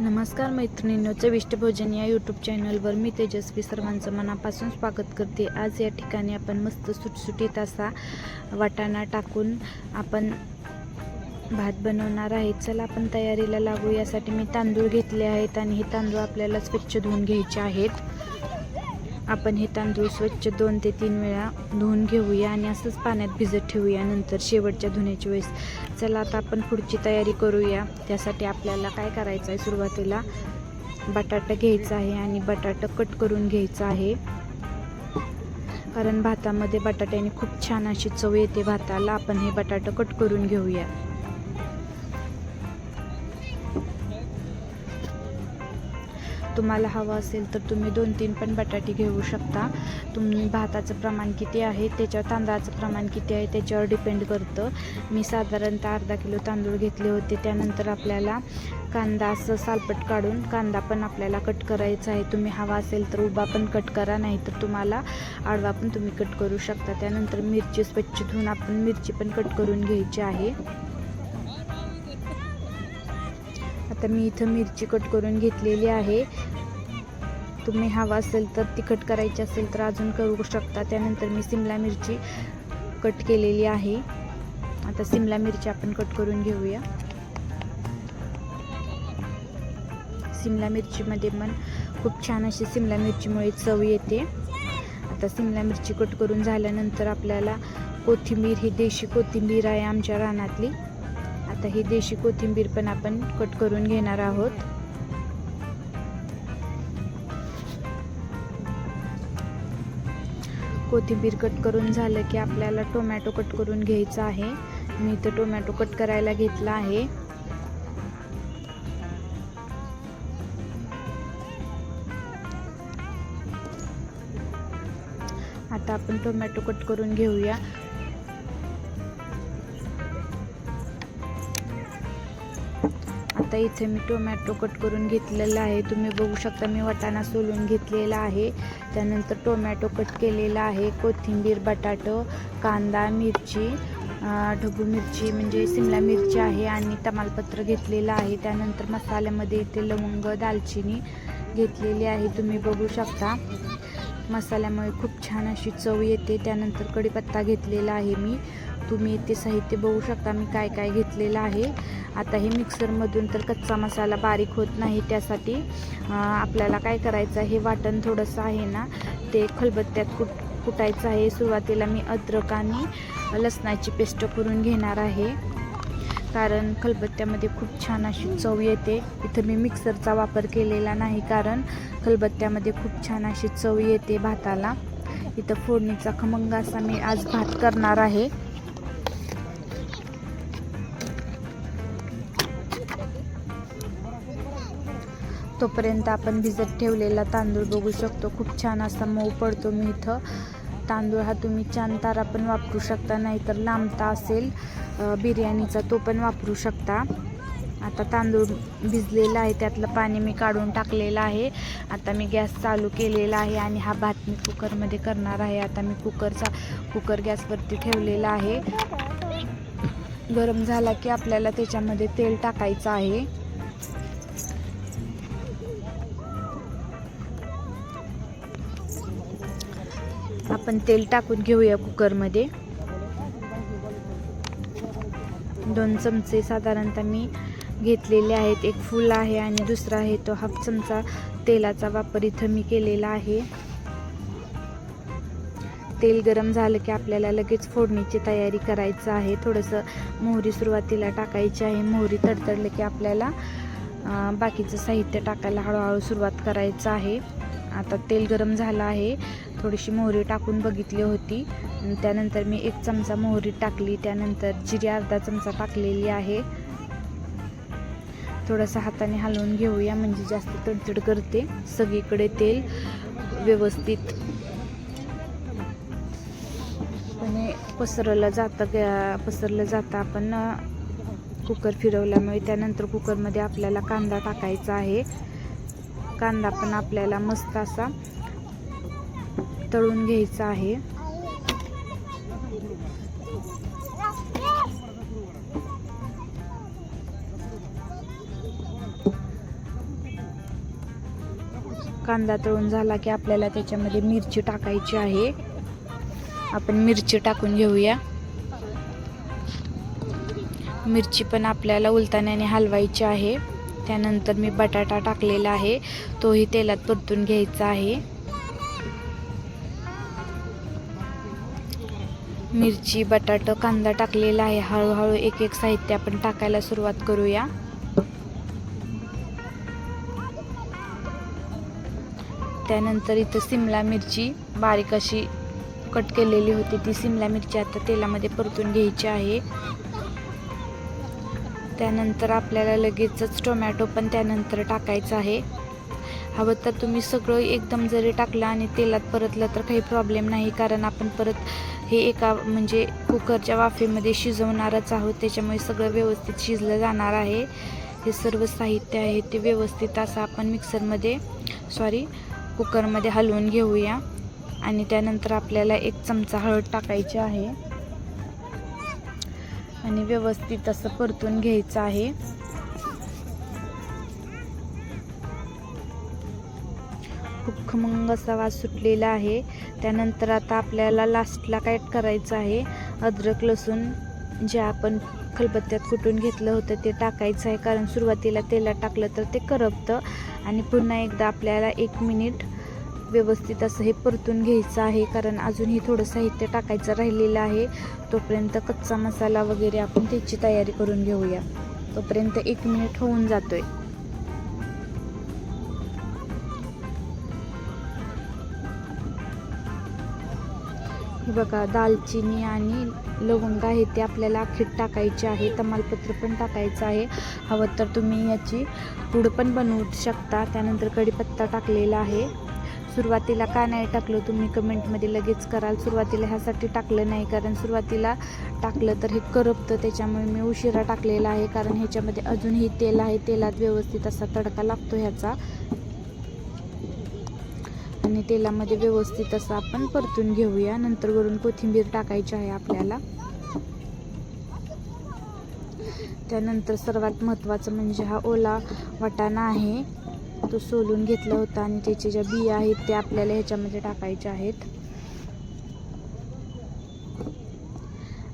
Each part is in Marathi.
नमस्कार मैत्रिणींनो चविष्ट भोजन या यूट्यूब चॅनलवर मी तेजस्वी सर्वांचं मनापासून स्वागत करते. आज या ठिकाणी आपण मस्त सुटसुटीत असा वाटाणा टाकून आपण भात बनवणार आहे. चला आपण तयारीला लागू. यासाठी मी तांदूळ घेतले आहेत आणि हे तांदूळ आपल्याला स्वच्छ धुवून घ्यायचे आहेत. आपण हे तांदूळ स्वच्छ दोन ते तीन वेळा धुवून घेऊया आणि असंच पाण्यात भिजत ठेवूया नंतर शेवटच्या धुण्याच्या वेळेस. चला आता आपण पुढची तयारी करूया. त्यासाठी आपल्याला काय करायचं आहे सुरुवातीला? बटाटा घ्यायचा आहे आणि बटाटा कट करून घ्यायचा आहे. कारण भातामध्ये बटाट्याने खूप छान अशी चव येते. भाताला आपण हे बटाटा कट करून घेऊया. तुम्हाला हवं असेल तर तुम्ही दोन तीन पण बटाटे घेऊ शकता. तुम्ही भाताचं प्रमाण किती आहे त्याच्यावर तांदळाचं प्रमाण किती आहे त्याच्यावर डिपेंड करतं. मी साधारणतः अर्धा किलो तांदूळ घेतले होते त्यानंतर आपल्याला कांदा असं सालपट काढून कांदा पण आपल्याला कट करायचा आहे. तुम्ही हवा असेल तर उभा पण कट करा नाही तर तुम्हाला आडवा पण तुम्ही कट करू शकता. त्यानंतर मिरची स्वच्छ धुवून आपण मिरची पण कट करून घ्यायची आहे. आता मी इथं मिरची कट करून घेतलेली आहे. तुम्ही हवा असेल तर तिखट करायची असेल तर अजून करू शकता. त्यानंतर मी सिमला मिरची कट केलेली आहे. आता सिमला मिरची आपण कट करून घेऊया. सिमला मिरचीमध्ये पण खूप छान अशी सिमला मिरचीमुळे चव येते. आता सिमला मिरची कट करून झाल्यानंतर आपल्याला कोथिंबीर ही देशी कोथिंबीर आहे आमच्या रानातली. आता ही देशी कोथिंबीर पण आपण कट करून घेणार आहोत. कोथिंबीर कट करून झालं की आपल्याला टोमॅटो कट करून घ्यायचा आहे. मी इथं टोमॅटो कट करायला घेतला आहे. आता आपण टोमॅटो कट करून घेऊया. आता इथे मी टोमॅटो कट करून घेतलेला आहे. तुम्ही बघू शकता मी वटाणा सोलून घेतलेला आहे. त्यानंतर टोमॅटो कट केलेला आहे. कोथिंबीर बटाटो कांदा मिरची ढबू मिरची म्हणजे सिमला मिरची आहे आणि तमालपत्र घेतलेलं आहे. त्यानंतर मसाल्यामध्ये इथे लवंग दालचिनी घेतलेली आहे. तुम्ही बघू शकता मसाल्यामुळे खूप छान अशी चव येते. त्यानंतर कढीपत्ता घेतलेला आहे मी. तुम्ही इथे साहित्य बघू शकता मी काय काय घेतलेलं आहे. आता हे मिक्सरमधून तर कच्चा मसाला बारीक होत नाही त्यासाठी आपल्याला काय करायचं हे वाटण थोडंसं आहे ना ते खलबत्त्यात कुट कुटायचं आहे. सुरुवातीला मी अद्रक आणि लसणाची पेस्ट करून घेणार आहे. कारण खलबत्त्यामध्ये खूप छान अशी चव येते. इथं मी मिक्सरचा वापर केलेला नाही कारण खलबत्त्यामध्ये खूप छान अशी चव येते भाताला. इथं फोडणीचा खमंग असा मी आज भात करणार आहे. तोपर्यंत आपण भिजत ठेवलेला तांदूळ बघू शकतो. खूप छान असा मऊ पडतो मी इथं. तांदूळ हा तुम्ही छान तारा पण वापरू शकता नाहीतर लांबता असेल बिर्याणीचा तो पण वापरू शकता. आता तांदूळ भिजलेला आहे त्यातलं पाणी मी काढून टाकलेलं आहे. आता मी गॅस चालू केलेला आहे आणि हा भात मी कुकरमध्ये करणार आहे. आता मी कुकरचा कुकर गॅसवरती ठेवलेला आहे. गरम झाला की आपल्याला त्याच्यामध्ये तेल टाकायचं आहे. आपण तेल टाकून घेऊया कुकरमध्ये. दोन चमचे साधारणतः मी घेतलेले आहेत. एक फुल आहे आणि दुसरा आहे तो हाफ चमचा तेलाचा वापर इथं मी केलेला आहे. तेल गरम झालं की आपल्याला लगेच फोडणीची तयारी करायचं आहे. थोडंसं मोहरी सुरुवातीला टाकायची आहे. मोहरी तडतडलं की आपल्याला बाकीचं साहित्य टाकायला हळूहळू सुरुवात करायचं आहे. आता तेल गरम झालं आहे. थोडीशी मोहरी टाकून बघितली होती. त्यानंतर मी एक चमचा मोहरी टाकली. त्यानंतर जिरी अर्धा चमचा टाकलेली आहे. थोडंसं हाताने हलवून घेऊया म्हणजे जास्त तडतड करते. सगळीकडे तेल व्यवस्थित पणे पसरलं जातं पसरलं जातं. आपण कुकर फिरवल्यामुळे त्यानंतर कुकरमध्ये आपल्याला कांदा टाकायचा आहे. कांदा पण आपल्याला मस्त असा तळून घ्यायचं आहे. कांदा तळून झाला की आपल्याला त्याच्यामध्ये मिरची टाकायची आहे. आपण मिरची टाकून घेऊया. मिरची पण आपल्याला उलताण्याने हलवायची आहे. त्यानंतर मी बटाटा टाकलेला आहे. तोही तेलात परतून घ्यायचा आहे. मिरची बटाटं कांदा टाकलेला आहे. हळूहळू एक एक साहित्य आपण टाकायला सुरुवात करूया. त्यानंतर इथं सिमला मिरची बारीक अशी कट केलेली होती. ती सिमला मिरची आता तेलामध्ये परतून घ्यायची आहे. त्यानंतर आपल्याला लगेचच टोमॅटो पण त्यानंतर टाकायचं आहे. हवं तर तुम्ही सगळं एकदम जरी टाकलं आणि तेलात परतलं तर काही प्रॉब्लेम नाही कारण आपण परत हे एका म्हणजे कुकरच्या वाफेमध्ये शिजवणारच आहोत. त्याच्यामुळे सगळं व्यवस्थित शिजलं जाणार आहे. हे सर्व साहित्य आहे ते व्यवस्थित असं आपण मिक्सरमध्ये सॉरी कुकरमध्ये हलवून घेऊया. आणि त्यानंतर आपल्याला एक चमचा हळद टाकायची आहे. आणि व्यवस्थित असं परतून घ्यायचं आहे. खमंग असा वास सुटलेला आहे. त्यानंतर आता आपल्याला लास्टला काय करायचं आहे? अद्रक लसूण जे आपण खलबत्त्यात कुटून घेतलं होतं ते टाकायचं आहे. कारण सुरुवातीला तेलात टाकलं तर ते करपतं. आणि पुन्हा एकदा आपल्याला एक मिनिट व्यवस्थित असं हे परतून घ्यायचं आहे. कारण अजूनही थोडं साहित्य टाकायचं राहिलेलं आहे. तोपर्यंत कच्चा मसाला वगैरे आपण त्याची तयारी करून घेऊया. तोपर्यंत एक मिनिट होऊन जातो आहे हे बघा दालचिनी आणि लवंग आहे ते आपल्याला अखेर टाकायचे आहे. तमालपत्र पण टाकायचं आहे. हवं तर तुम्ही याची पूड पण बनवू शकता. त्यानंतर कढीपत्ता टाकलेला आहे. सुरुवातीला का नाही टाकलं तुम्ही कमेंटमध्ये लगेच कराल. सुरुवातीला ह्यासाठी टाकलं नाही कारण सुरुवातीला टाकलं तर हे करपतं. त्याच्यामुळे मी उशिरा टाकलेला आहे कारण ह्याच्यामध्ये अजूनही तेल आहे. तेलात व्यवस्थित असा तडका लागतो ह्याचा. आणि तेलामध्ये व्यवस्थित असं आपण परतून घेऊया. नंतर वरून कोथिंबीर टाकायची आहे आपल्याला. त्यानंतर सर्वात महत्त्वाचं म्हणजे हा ओला वाटाणा आहे. तो सोलून घेतला होता आणि त्याचे ज्या बिया आहेत त्या आपल्याला ह्याच्यामध्ये टाकायच्या आहेत.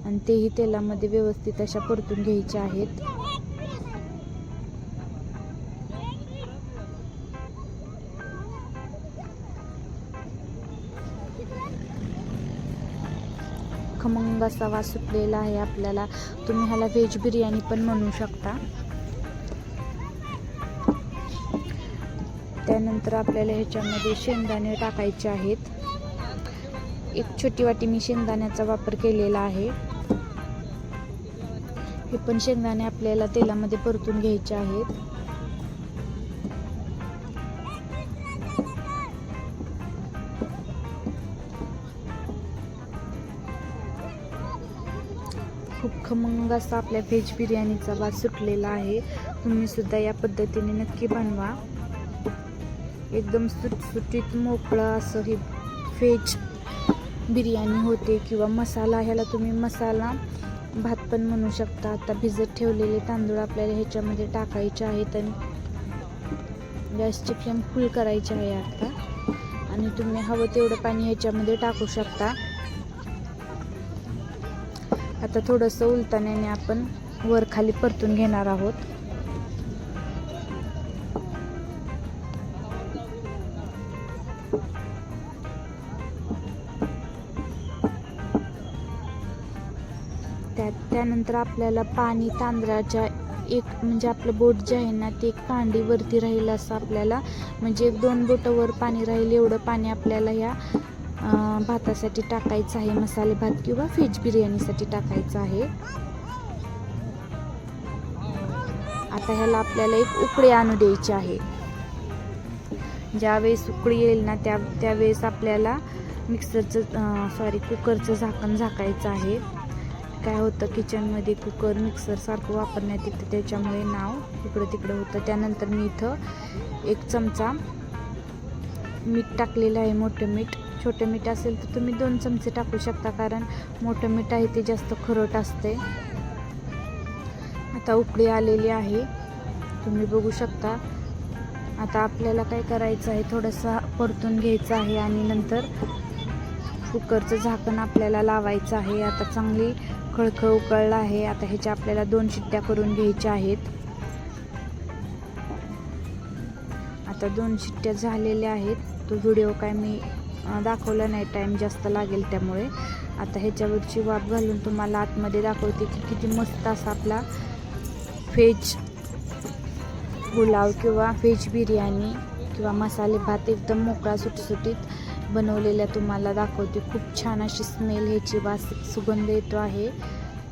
आणि तेही तेलामध्ये व्यवस्थित अशा परतून घ्यायच्या आहेत. खमंग असा वास सुटलेला आहे आपल्याला. तुम्ही ह्याला व्हेज बिर्याणी पण म्हणू शकता. त्यानंतर आपल्याला ह्याच्यामध्ये शेंगदाणे टाकायचे आहेत. एक छोटी वाटी मी शेंगदाण्याचा वापर केलेला आहे. हे पण शेंगदाणे आपल्याला तेलामध्ये परतून घ्यायचे आहेत. खमंग असा आपल्या व्हेज बिर्याणीचा वास सुटलेला आहे. तुम्ही सुद्धा या पद्धतीने नक्की बनवा. एकदम सुटसुटीत मोकळं असं हे व्हेज बिर्याणी होते किंवा मसाला ह्याला तुम्ही मसाला भात पण म्हणू शकता. आता भिजत ठेवलेले तांदूळ आपल्याला ह्याच्यामध्ये टाकायचे आहेत आणि गॅसची फ्लेम फुल करायची आहे आता. आणि तुम्ही हवं तेवढं पाणी ह्याच्यामध्ये टाकू शकता. आता थोडंसं उलताण्याने आपण वर खाली परतून घेणार आहोत. त्या त्यानंतर आपल्याला पाणी तांदळाच्या एक म्हणजे आपलं बोट जे आहे ना ते एक कांडी वरती राहील असं आपल्याला म्हणजे एक दोन बोटंवर पाणी राहील एवढं पाणी आपल्याला ह्या भातासाठी टाकायचं आहे मसाले भात किंवा व्हेज बिर्याणीसाठी टाकायचं आहे. आता ह्याला आपल्याला एक उकळी आणू द्यायची आहे. ज्यावेळेस उकळी येईल ना त्या त्यावेळेस आपल्याला मिक्सरचं सॉरी कुकरचं झाकण झाकायचं आहे. काय होतं किचनमध्ये कुकर मिक्सर सारखं वापरण्यात येतं त्याच्यामुळे नाव इकडं तिकडं होतं. त्यानंतर मी इथं एक चमचा मीठ टाकलेलं आहे मोठं मीठ. छोटं मीठ असेल तर तुम्ही दोन चमचे टाकू शकता कारण मोठं मीठ आहे ते जास्त खरट असते. आता उकळी आलेली आहे. तुम्ही बघू शकता. आता आपल्याला काय करायचं आहे थोडंसं परतून घ्यायचं आहे आणि नंतर कुकरचं झाकण आपल्याला लावायचं आहे. आता चांगली खळखळ उकळलं आहे. आता ह्याच्या आपल्याला दोन शिट्ट्या करून घ्यायच्या आहेत. आता दोन शिट्ट्या झालेल्या आहेत. तो व्हिडिओ काय मी दाखवलं नाही टाईम जास्त लागेल त्यामुळे. आता ह्याच्यावरची वाफ घालून तुम्हाला आतमध्ये दाखवते की किती मस्त असा आपला व्हेज पुलाव किंवा व्हेज बिर्याणी किंवा मसाले भात एकदम मोकळा सुटसुटीत बनवलेल्या तुम्हाला दाखवते. खूप छान अशी स्मेल ह्याची वास सुगंध येतो आहे.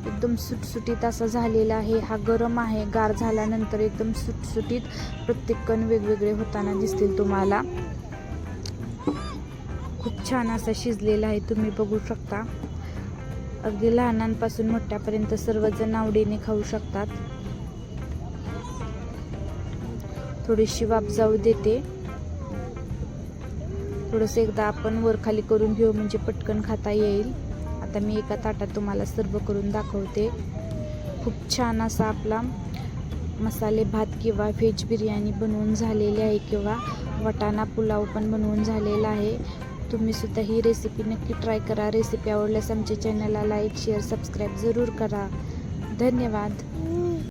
एकदम सुटसुटीत असा झालेला आहे. हा गरम आहे. गार झाल्यानंतर एकदम सुटसुटीत प्रत्येक कण वेगवेगळे होताना दिसतील तुम्हाला. खूप छान असा शिजलेला आहे तुम्ही बघू शकता. अगदी लहानांपासून मोठ्यापर्यंत सर्वजण आवडीने खाऊ शकतात. थोडीशी वाफ जाऊ देते. थोडंसं एकदा आपण वरखाली करून घेऊ म्हणजे पटकन खाता येईल. आता मी एका ताटात तुम्हाला सर्व करून दाखवते. खूप छान असा आपला मसाले भात किंवा व्हेज बिर्याणी बनवून झालेली आहे किंवा वटाणा पुलाव पण बनवून झालेला आहे. तुम्ही सुद्धा ही रेसिपी नक्की ट्राय करा. रेसिपी आवडल्यास आमच्या चॅनलला लाईक शेअर सबस्क्राईब जरूर करा. धन्यवाद.